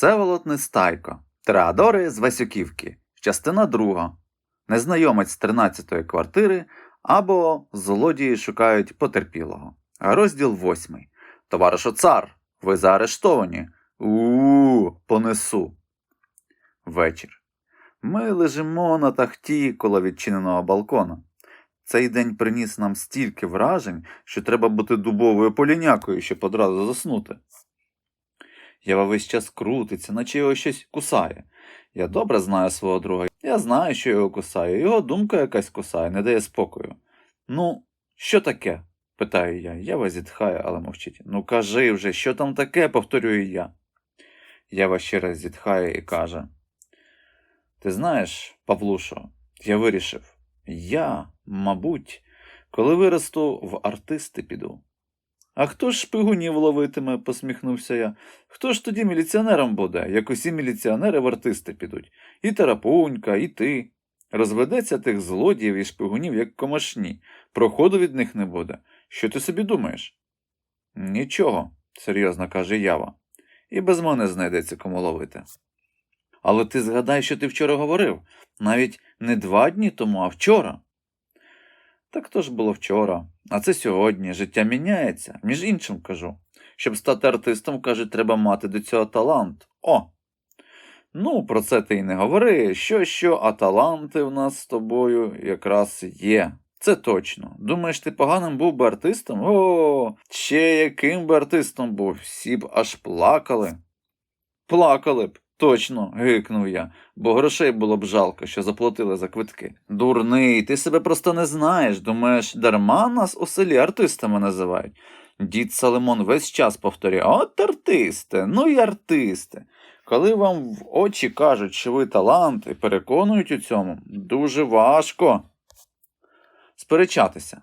Всеволод Нестайко. Тореадори з Васюківки. Частина друга. Незнайомець з 13-ї квартири або злодії шукають потерпілого. Розділ 8. Товаришу цар, ви заарештовані. У понесу. Вечір. Ми лежимо на тахті коло відчиненого балкона. Цей день приніс нам стільки вражень, що треба бути дубовою полінякою, щоб одразу заснути. Єва весь час крутиться, наче його щось кусає. Я добре знаю свого друга. Я знаю, що його кусає. Його думка якась кусає, не дає спокою. Ну, що таке? питаю я. Єва зітхає, але мовчить. Ну кажи вже, що там таке, повторюю я. Єва ще раз зітхає і каже: Ти знаєш, Павлушо, я вирішив, я, мабуть, коли виросту в артисти піду. А хто ж шпигунів ловитиме, посміхнувся я. Хто ж тоді міліціонером буде, як усі міліціонери в артисти підуть? І Тарапунька, і ти. Розведеться тих злодіїв і шпигунів, як комашні. Проходу від них не буде. Що ти собі думаєш? Нічого, серйозно каже Ява. І без мене знайдеться кому ловити. Але ти згадай, що ти вчора говорив, навіть не два дні тому, а вчора. Так то ж було вчора, а це сьогодні. Життя міняється. Між іншим кажу. Щоб стати артистом, кажуть, треба мати до цього талант. О! Ну, про це ти й не говори. Що, що, а таланти в нас з тобою якраз є. Це точно. Думаєш, ти поганим був би артистом? О, ще яким би артистом був, всі б аж плакали. Плакали б, точно, гикнув я, бо грошей було б жалко, що заплатили за квитки. Дурний, ти себе просто не знаєш. Думаєш, дарма нас у селі артистами називають. Дід Салимон весь час повторює: от артисти, ну й артисти. Коли вам в очі кажуть, що ви талант і переконують у цьому, дуже важко сперечатися.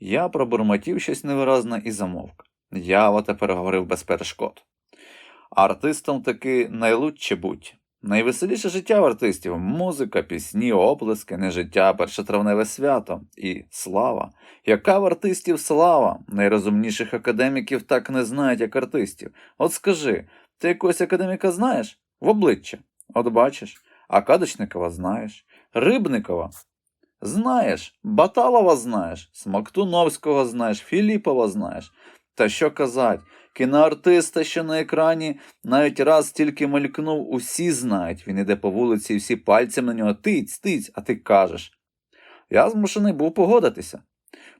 Я пробурмотів щось невиразне і замовк. Ява тепер говорив без перешкод. Артистом таки найлучше будь. Найвеселіше життя в артистів музика, пісні, оплески, не життя, першотравневе свято і слава. Яка в артистів слава? Найрозумніших академіків так не знають, як артистів. От скажи, ти якогось академіка знаєш? В обличчя. От бачиш, а Кадочникова знаєш, Рибникова знаєш, Баталова знаєш, Смоктуновського знаєш, Філіпова знаєш. Та що казать, кіноартиста, що на екрані навіть раз тільки мелькнув, усі знають. Він іде по вулиці всі пальцем на нього тиць, тиць, а ти кажеш. Я змушений був погодитися.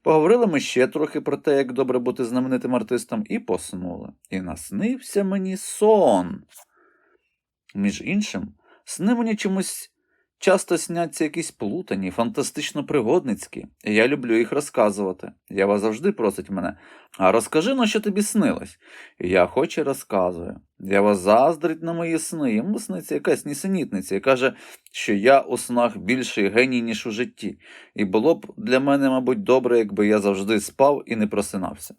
Поговорили ми ще трохи про те, як добре бути знаменитим артистом, і поснули. І наснився мені сон. Між іншим, сни мені чомусь часто сняться якісь плутані, фантастично пригодницькі, і я люблю їх розказувати. Ява завжди просить мене, а розкажи ну, що тобі снилось. І я і розказую. Ява заздрить на мої сни, йому сниться якась нісенітниця і каже, що я у снах більший геній, ніж у житті, і було б для мене, мабуть, добре, якби я завжди спав і не просинався.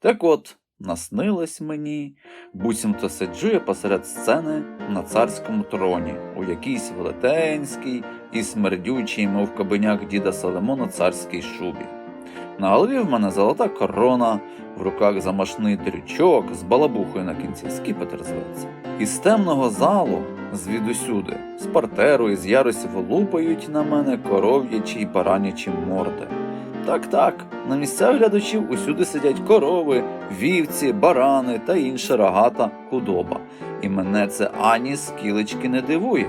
Так от, наснилось мені, буцімто сиджу я посеред сцени на царському троні, у якійсь велетенській і смердючій, мов кабиняк діда Соломона царській шубі. На голові в мене золота корона, в руках замашний дрючок з балабухою на кінці, скіпетр зветься. Із темного залу, звідусюди, з партеру і з ярусів лупають на мене коров'ячі й баранячі морди. Так, так, на місцях глядачів усюди сидять корови, вівці, барани та інша рогата худоба. І мене це ані скілечки не дивує,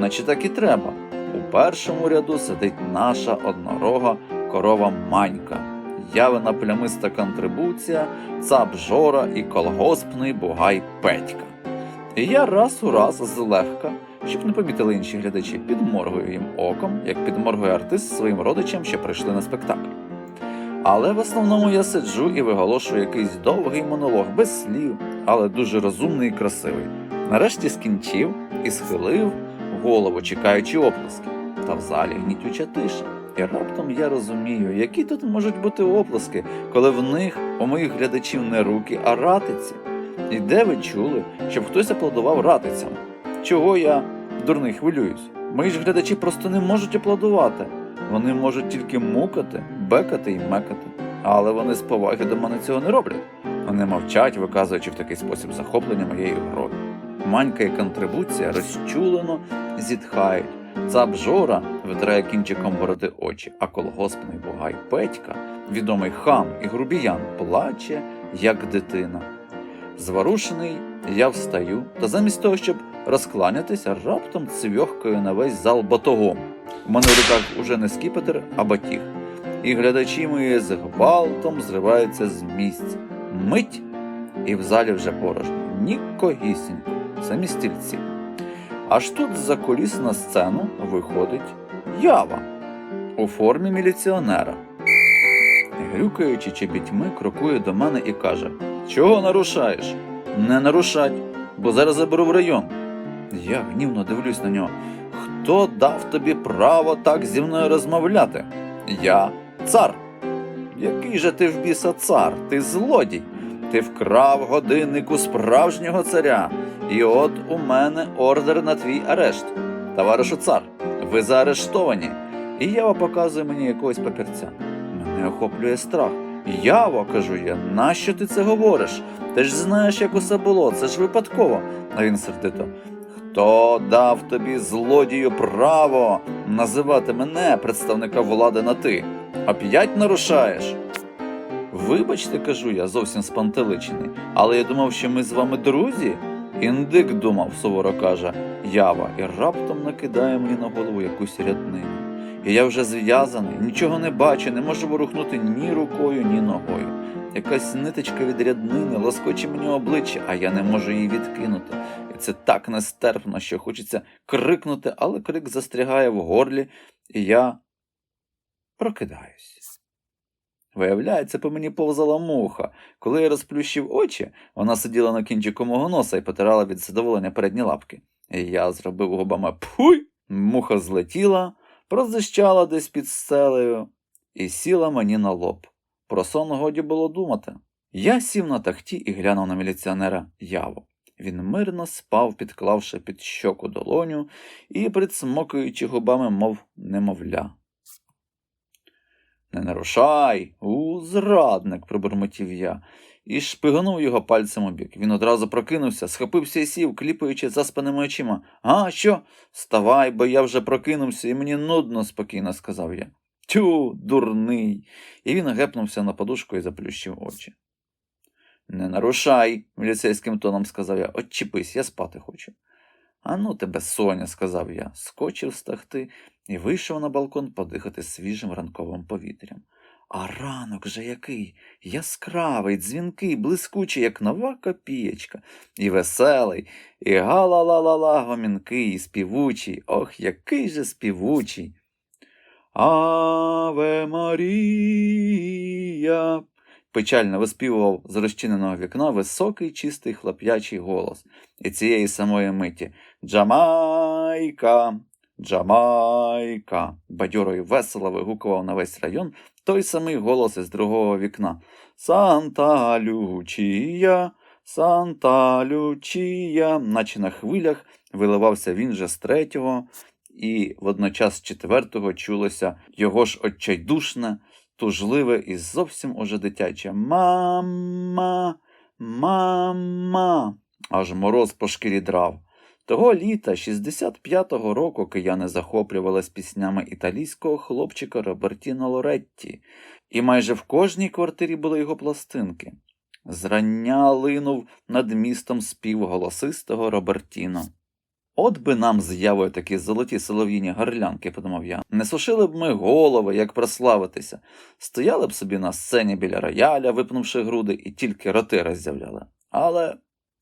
наче так і треба. У першому ряду сидить наша однорога корова Манька, явина плямиста контрибуція, цап Жора і колгоспний бугай Петька. І я раз у раз злегка, щоб не помітили інші глядачі, підморгую їм оком, як підморгує артист своїм родичам, що прийшли на спектакль. Але в основному я сиджу і виголошую якийсь довгий монолог без слів, але дуже розумний і красивий. Нарешті скінчив і схилив голову, чекаючи оплески. Та в залі гнітюча тиша. І раптом я розумію, які тут можуть бути оплески, коли в них у моїх глядачів не руки, а ратиці. І де ви чули, щоб хтось аплодував ратицям? Чого я дурний хвилююсь? Мої ж глядачі просто не можуть аплодувати. Вони можуть тільки мукати, бекати і мекати. Але вони з поваги до мене цього не роблять. Вони мовчать, виказуючи в такий спосіб захоплення моєю грою. манька і контрибуція розчулено зітхають. Цап Жора витирає кінчиком бороди очі, а колгоспний бугай Петька, відомий хам і грубіян, плаче, як дитина. Зворушений, я встаю, та замість того, щоб розкланятися, раптом цвьохкаю на весь зал батогом. У мене в руках уже не скіпетр, а батіг. І глядачі мої з гвалтом зриваються з місць. Мить, і в залі вже порожньо. Нікогісінько, самі стільці. Аж тут за коліс на сцену виходить ява у формі міліціонера. Грюкаючи чебітьми, крокує до мене і каже: Чого нарушаєш? Не нарушать, бо зараз заберу в район. Я гнівно дивлюсь на нього. Хто дав тобі право так зі мною розмовляти? Я цар. Який же ти в біса цар? Ти злодій. Ти вкрав годинник у справжнього царя. І от у мене ордер на твій арешт. Товаришу цар, ви заарештовані. І Ява показує мені якогось папірця. Мене охоплює страх. Яво, кажу я, нащо ти це говориш? Ти ж знаєш, як усе було, це ж випадково. А він сердито. Хто дав тобі злодію право називати мене, представника влади, на ти? Оп'ять нарушаєш? Вибачте, кажу я, зовсім спантеличений, але я думав, що ми з вами друзі. Індик думав, суворо каже Ява, і раптом накидає мені на голову якусь ряднину. І я вже зв'язаний, нічого не бачу, не можу ворухнути ні рукою, ні ногою. Якась ниточка від ряднини лоскоче мені обличчя, а я не можу її відкинути. І це так нестерпно, що хочеться крикнути, але крик застрягає в горлі, і я прокидаюсь. Виявляється, по мені повзала муха. Коли я розплющив очі, вона сиділа на кінчику мого носа і потирала від задоволення передні лапки. І я зробив губами пуй, муха злетіла, прозищала десь під стелею і сіла мені на лоб. Про сон годі було думати. Я сів на тахті і глянув на міліціонера Яву. Він мирно спав, підклавши під щоку долоню і присмокуючи губами, мов немовля. Не нарушай, у, зрадник, пробурмотів я, і шпигонув його пальцем у бік. Він одразу прокинувся, схопився і сів, кліпаючи заспаними очима. А, що? Вставай, бо я вже прокинувся, і мені нудно, спокійно сказав я. Тю, дурний. І він гепнувся на подушку і заплющив очі. Не нарушай, міліцейським тоном сказав я. Отчепись, я спати хочу. А ну тебе, Соня, сказав я, скочив з і вийшов на балкон подихати свіжим ранковим повітрям. А ранок же який яскравий, дзвінкий, блискучий, як нова копієчка, і веселий, і га-ла-ла-ла-ла, гомінкий, і співучий, ох, який же співучий. Аве Марія. Печально виспівував з розчиненого вікна високий, чистий хлоп'ячий голос. І цієї самої миті Джамайка, Джамайка. Бадьоро і весело вигукував на весь район той самий голос із другого вікна. Санта Лючія, Санта Лючія, наче на хвилях виливався він же з третього, і водночас четвертого чулося його ж отчайдушне, тужливе і зовсім уже дитяче Мама, мама. Аж мороз по шкірі драв. Того літа, 65-го року, кияни захоплювались піснями італійського хлопчика Робертіно Лоретті, і майже в кожній квартирі були його пластинки. Зрання линув над містом спів голосистого Робертіно. От би нам з'явою такі золоті солов'їні горлянки, подумав я. Не сушили б ми голови, як прославитися, стояли б собі на сцені біля рояля, випнувши груди, і тільки роти роззявляли. Але,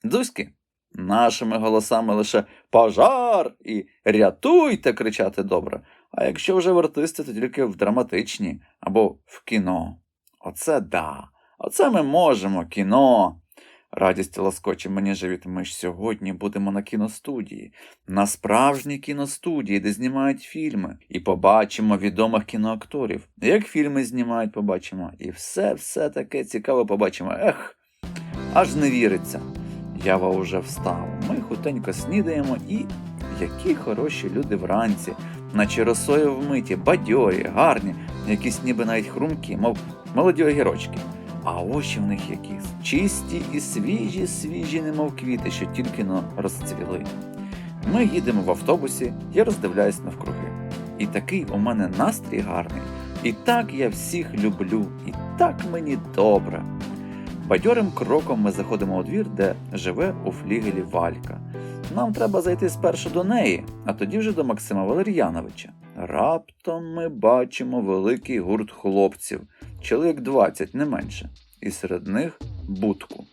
дзузьки, нашими голосами лише пожар і рятуйте кричати добре. А якщо вже в артисти, то тільки в драматичні або в кіно. Оце да, оце ми можемо, кіно. Радість лоскоче мені живіт. Ми ж сьогодні будемо на кіностудії, на справжній кіностудії, де знімають фільми, і побачимо відомих кіноакторів. Як фільми знімають, побачимо. І все, все таке цікаве побачимо. Ех, аж не віриться. Ява уже встав. Ми хутенько снідаємо і які хороші люди вранці, наче росою вмиті, бадьорі, гарні, якісь ніби навіть хрумкі, мов молоді огірочки. А очі в них які чисті і свіжі, свіжі, немов квіти, що тільки но розцвіли. Ми їдемо в автобусі, я роздивляюсь навкруги. І такий у мене настрій гарний, і так я всіх люблю, і так мені добре. Бадьорим кроком ми заходимо у двір, де живе у флігелі Валька. Нам треба зайти спершу до неї, а тоді вже до Максима Валер'яновича. Раптом ми бачимо великий гурт хлопців, чоловік 20, не менше, і серед них будку.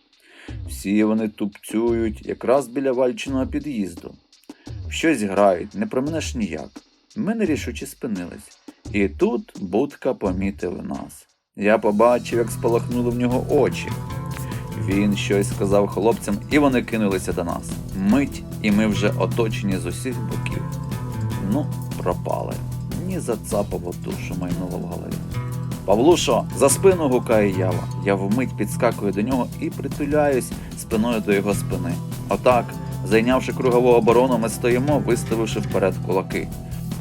Всі вони тупцюють якраз біля Вальчиного під'їзду. Щось грають, не проминеш ніяк. Ми нерішуче спинились. І тут будка помітив нас. Я побачив, як спалахнули в нього очі. Він щось сказав хлопцям, і вони кинулися до нас. Мить, і ми вже оточені з усіх боків. Ну, пропали. Ні зацапало душу майнуло в голові. Павлушо, за спину гукає ява. Я вмить підскакую до нього і притуляюсь спиною до його спини. Отак, зайнявши кругову оборону, ми стоїмо, виставивши вперед кулаки.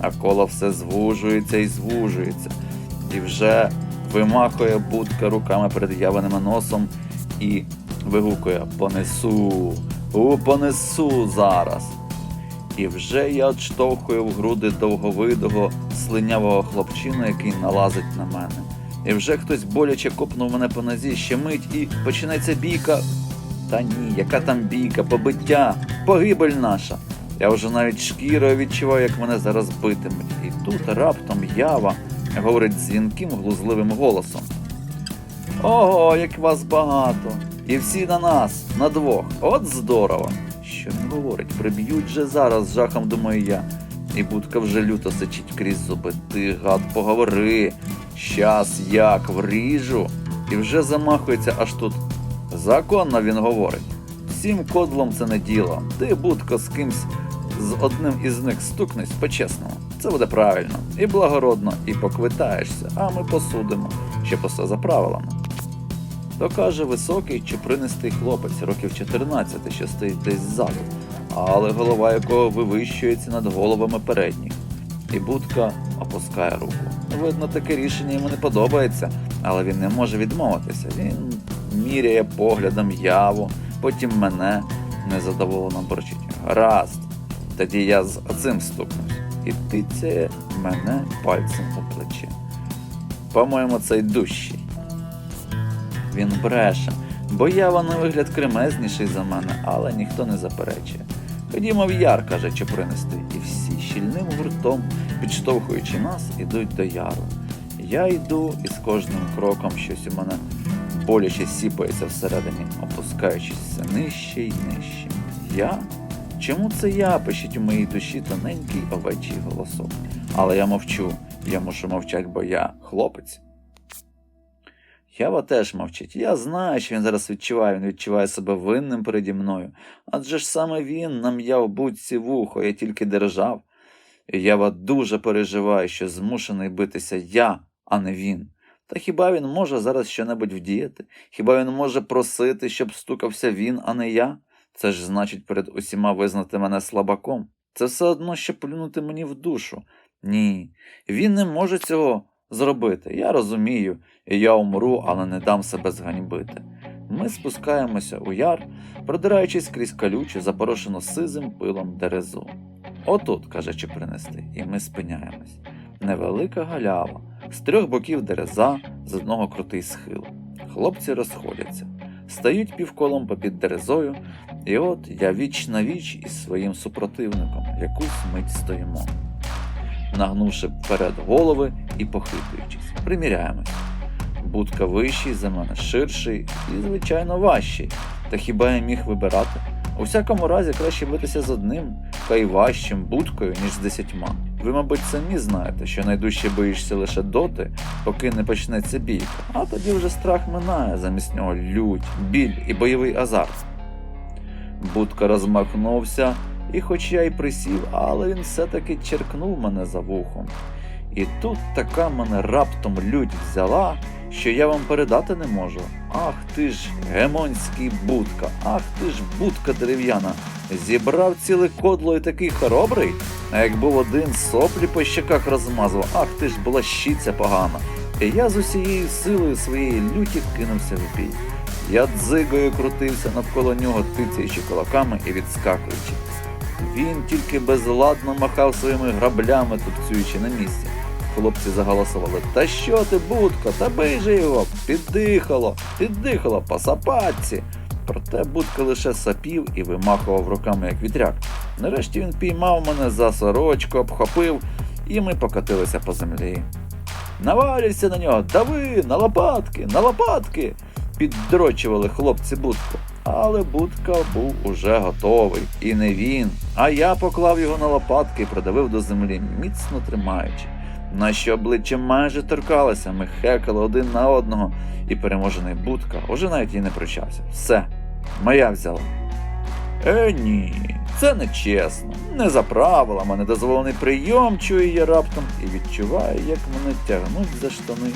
А коло все звужується і звужується. І вже вимахує будка руками перед яваним носом і вигукує Понесу, у понесу зараз. І вже я отштовхую в груди довговидого, слинявого хлопчину, який налазить на мене. І вже хтось боляче копнув мене по нозі, ще мить, і починається бійка. Та ні, яка там бійка, побиття, погибель наша. Я вже навіть шкірою відчуваю, як мене зараз битимуть. І тут раптом ява говорить дзвінким глузливим голосом. Ого, як вас багато! І всі на нас, на двох. От здорово! Що він говорить? Приб'ють же зараз, жахом думаю я. І будка вже люто сичить крізь зуби. Ти, гад, поговори. Щас як вріжу. І вже замахується аж тут. Законно він говорить. Всім кодлом це не діло. Ти, будко, з кимсь з одним із них стукнись по-чесному. Це буде правильно і благородно, і поквитаєшся, а ми посудимо, щоб усе за правилами. То каже високий чупринистий хлопець років 14, що стоїть десь ззаду, але голова якого вивищується над головами передніх. І будка опускає руку. Видно, таке рішення йому не подобається, але він не може відмовитися. Він міряє поглядом яву, потім мене незадоволено борчить. Гаразд, тоді я з цим стукнусь. І тицяє мене пальцем у плече. По-моєму, цей дужчий. Він бреше, бо ява на вигляд кремезніший за мене, але ніхто не заперечує. Ходімо в яр, каже Чопристий, і всі щільним гуртом, підштовхуючи нас, ідуть до яру. Я йду і з кожним кроком щось у мене боляче сіпається всередині, опускаючись все нижче й нижче. Я? Чому це я пишіть у моїй душі тоненький овечий голосок? Але я мовчу, я мушу мовчати, бо я хлопець. Ява теж мовчить. Я знаю, що він зараз відчуває, він відчуває себе винним переді мною. Адже ж саме він нам'яв будці вухо, я тільки держав. І Ява дуже переживає, що змушений битися я, а не він. Та хіба він може зараз щонебудь вдіяти? Хіба він може просити, щоб стукався він, а не я? Це ж значить перед усіма визнати мене слабаком. Це все одно, що плюнути мені в душу. Ні, він не може цього зробити. Я розумію, і я умру, але не дам себе зганьбити. Ми спускаємося у яр, продираючись крізь калючу, запорошену сизим пилом дерезу. Отут, каже Чепринистий, і ми спиняємось. Невелика галява, з трьох боків дереза, з одного крутий схил. Хлопці розходяться, стають півколом попід дерезою, і от я віч на віч із своїм супротивником, якусь мить стоїмо. Нагнувши вперед голови і похитуючись, приміряємось. Будка вищий за мене, ширший і, звичайно, важчий. Та хіба я міг вибирати? У всякому разі, краще битися з одним, хай важчим будкою, ніж з десятьма. Ви, мабуть, самі знаєте, що найдужче боїшся лише доти, поки не почнеться бійка, а тоді вже страх минає, замість нього лють, біль і бойовий азарт. Будка розмахнувся, і хоч я й присів, але він все-таки черкнув мене за вухом. І тут така мене раптом лють взяла, що я вам передати не можу. Ах ти ж гемонський будка, ах ти ж будка дерев'яна. Зібрав ціле кодло і такий хоробрий, а як був один соплі по щеках розмазував, ах ти ж була щиця погана. і я з усією силою своєї люті кинувся в бій. Я дзигою крутився навколо нього, тицяючи кулаками і відскакуючи. Він тільки безладно махав своїми граблями, тупцюючи на місці. Хлопці заголосували: Та що ти, будка, та бий же його! Піддихало, піддихало по сапатці. Проте будка лише сапів і вимахував руками, як вітряк. Нарешті він піймав мене за сорочку, обхопив, і ми покотилися по землі. Навалюйся на нього, дави, на лопатки, на лопатки. Піддрочували хлопці будку. Але будка був уже готовий. І не він. А я поклав його на лопатки і придавив до землі, міцно тримаючи. Наші обличчя майже торкалися, ми хекали один на одного, і переможений будка уже навіть і не прощався. Все, моя взяла. Е, ні, це не чесно. Не за правилами, недозволений прийом чую я раптом і відчуваю, як мене тягнуть за штани,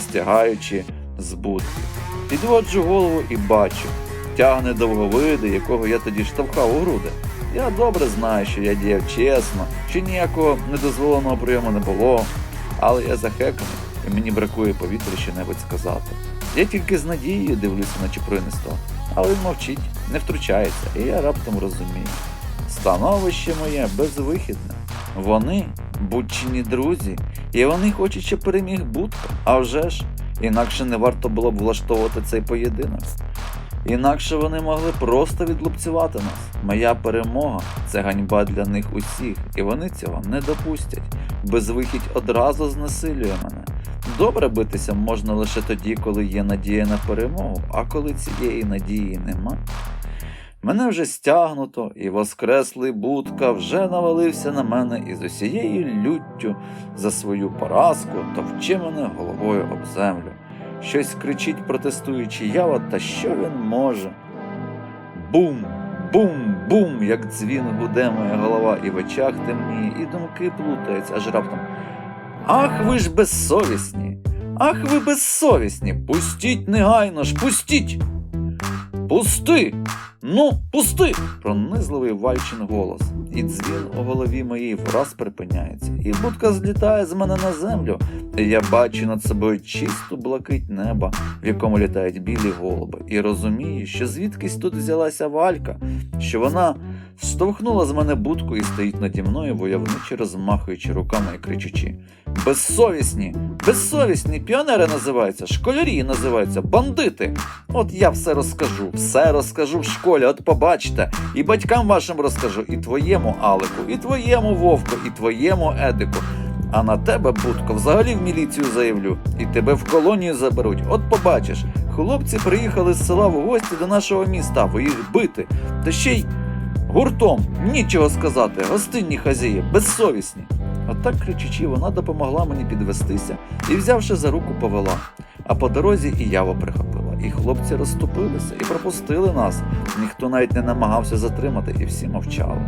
стягаючи з будки. Підводжу голову і бачу, тягне довговидий, якого я тоді штовхав у груди. Я добре знаю, що я діяв чесно, що ніякого недозволеного прийому не було, але я захеканий, і мені бракує повітря що-небудь сказати. Я тільки з надією дивлюся на чупринистого, але він мовчить, не втручається, і я раптом розумію. Становище моє безвихідне. Вони будчині друзі, і вони хочуть, щоб переміг будка. А вже ж, інакше не варто було б влаштовувати цей поєдинок. Інакше вони могли просто відлупцювати нас. Моя перемога це ганьба для них усіх, і вони цього не допустять. Безвихідь одразу знесилює мене. Добре битися можна лише тоді, коли є надія на перемогу, а коли цієї надії нема. Мене вже стягнуто, і воскреслий будка вже навалився на мене із усією люттю за свою поразку товче мене головою об землю. Щось кричить, протестуючи ява, та що він може. Бум, бум, бум, як дзвін гуде моя голова, і в очах темніє, і думки плутаються, аж раптом. Ах ви ж безсовісні! Ах ви безсовісні! Пустіть негайно ж, пустіть! Пусти! Ну, пусти! Пронизливий Вальчин голос, і дзвін у голові моїй враз припиняється, і будка злітає з мене на землю, і я бачу над собою чисту блакить неба, в якому літають білі голуби, і розумію, що звідкись тут взялася валька, що вона штовхнула з мене будку і стоїть наді мною, войовниче розмахуючи руками і кричучи: Безсовісні! Безсовісні! Піонери називаються, школярі називаються, бандити! От я все розкажу, все розкажу в школі, от побачите, і батькам вашим розкажу, і твоєму Алику, і твоєму Вовку, і твоєму Едику. А на тебе, Будко, взагалі в міліцію заявлю, і тебе в колонію заберуть. От побачиш, хлопці приїхали з села в гості до нашого міста, ви їх бити. Та ще й гуртом, нічого сказати, гостинні хазяї, безсовісні. Отак кричучи, вона допомогла мені підвестися і, взявши за руку, повела. А по дорозі і ява прихопила, і хлопці розступилися і пропустили нас. Ніхто навіть не намагався затримати, і всі мовчали.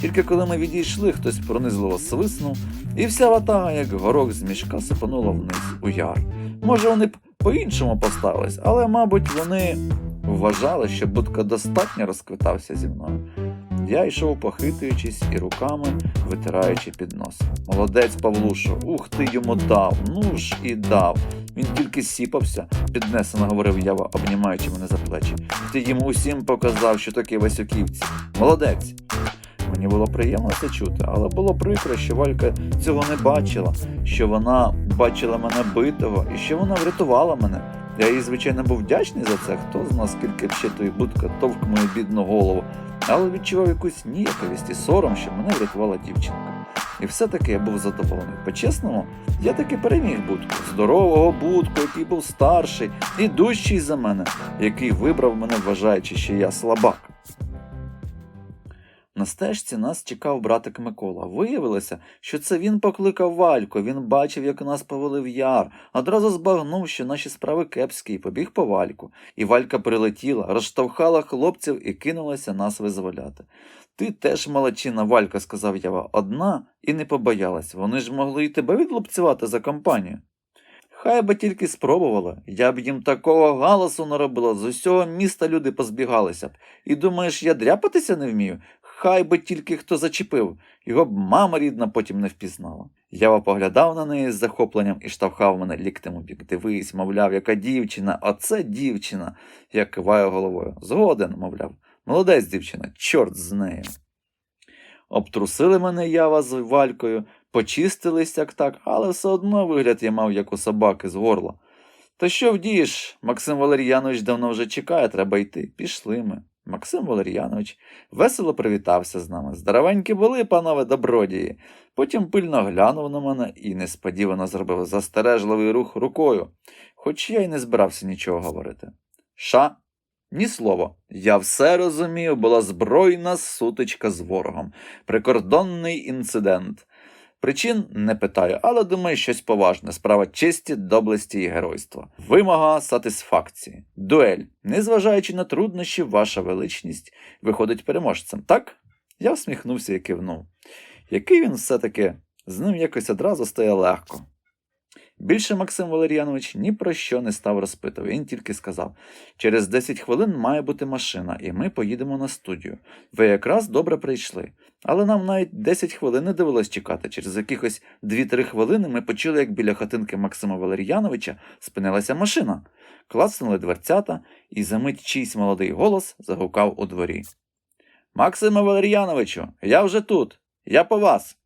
Тільки коли ми відійшли, хтось пронизливо свиснув, і вся ватага, як горох з мішка, сипанула вниз у яр. Може, вони б по-іншому поставились, але, мабуть, вони вважали, що будка достатньо розквитався зі мною. Я йшов, похитуючись і руками витираючи під нос. Молодець Павлушо, ух ти йому дав, ну ж і дав. Він тільки сіпався, піднесено говорив Ява, обнімаючи мене за плечі. Ти їм усім показав, що таке Васюківці. Молодець. Мені було приємно це чути, але було прикро, що Валька цього не бачила, що вона бачила мене битого і що вона врятувала мене. Я їй, звичайно, був вдячний за це, хто з нас скільки б ще тої будка товк мою бідну голову, але відчував якусь ніяковість і сором, що мене врятувала дівчинка. І все-таки я був задоволений. По-чесному, я таки переміг будку. Здорового будку, який був старший і дужчий за мене, який вибрав мене, вважаючи, що я слабак. На стежці нас чекав братик Микола. Виявилося, що це він покликав Вальку. Він бачив, як нас повели в яр, одразу збагнув, що наші справи кепські, і побіг по Вальку. І Валька прилетіла, розштовхала хлопців і кинулася нас визволяти. Ти теж молодчина, Валька, сказав Ява, одна і не побоялась. Вони ж могли й тебе відлупцювати за компанію. Хай би тільки спробували, я б їм такого галасу наробила, з усього міста люди позбігалися б. І думаєш, я дряпатися не вмію? Хай би тільки хто зачепив, його б мама рідна потім не впізнала. Ява поглядав на неї з захопленням і штовхав мене ліктем у бік. Дивись, мовляв, яка дівчина, оце дівчина. Я киваю головою. Згоден, мовляв. Молодець дівчина, чорт з нею. Обтрусили мене ява з валькою, почистились як так, але все одно вигляд я мав, як у собаки з горла. Та що вдієш? Максим Валер'янович давно вже чекає, треба йти. Пішли ми. Максим Валер'янович весело привітався з нами. Здоровенькі були, панове добродії. Потім пильно глянув на мене і несподівано зробив застережливий рух рукою, хоч я й не збирався нічого говорити. Ша, ні слова. Я все розумів, була збройна сутичка з ворогом, прикордонний інцидент. Причин не питаю, але думаю, щось поважне. Справа честі, доблесті і геройства. Вимога сатисфакції. Дуель. Незважаючи на труднощі, ваша величність виходить переможцем, так? Я всміхнувся і кивнув. Який він все-таки, з ним якось одразу стає легко. Більше Максим Валер'янович ні про що не став розпитувати. Він тільки сказав: через 10 хвилин має бути машина, і ми поїдемо на студію. Ви якраз добре прийшли. Але нам навіть 10 хвилин не довелось чекати. Через якихось 2-3 хвилини ми почули, як біля хатинки Максима Валер'яновича спинилася машина. Клацнули дверцята, і за мить чийсь молодий голос загукав у дворі. Максиме Валер'яновичу, я вже тут. Я по вас.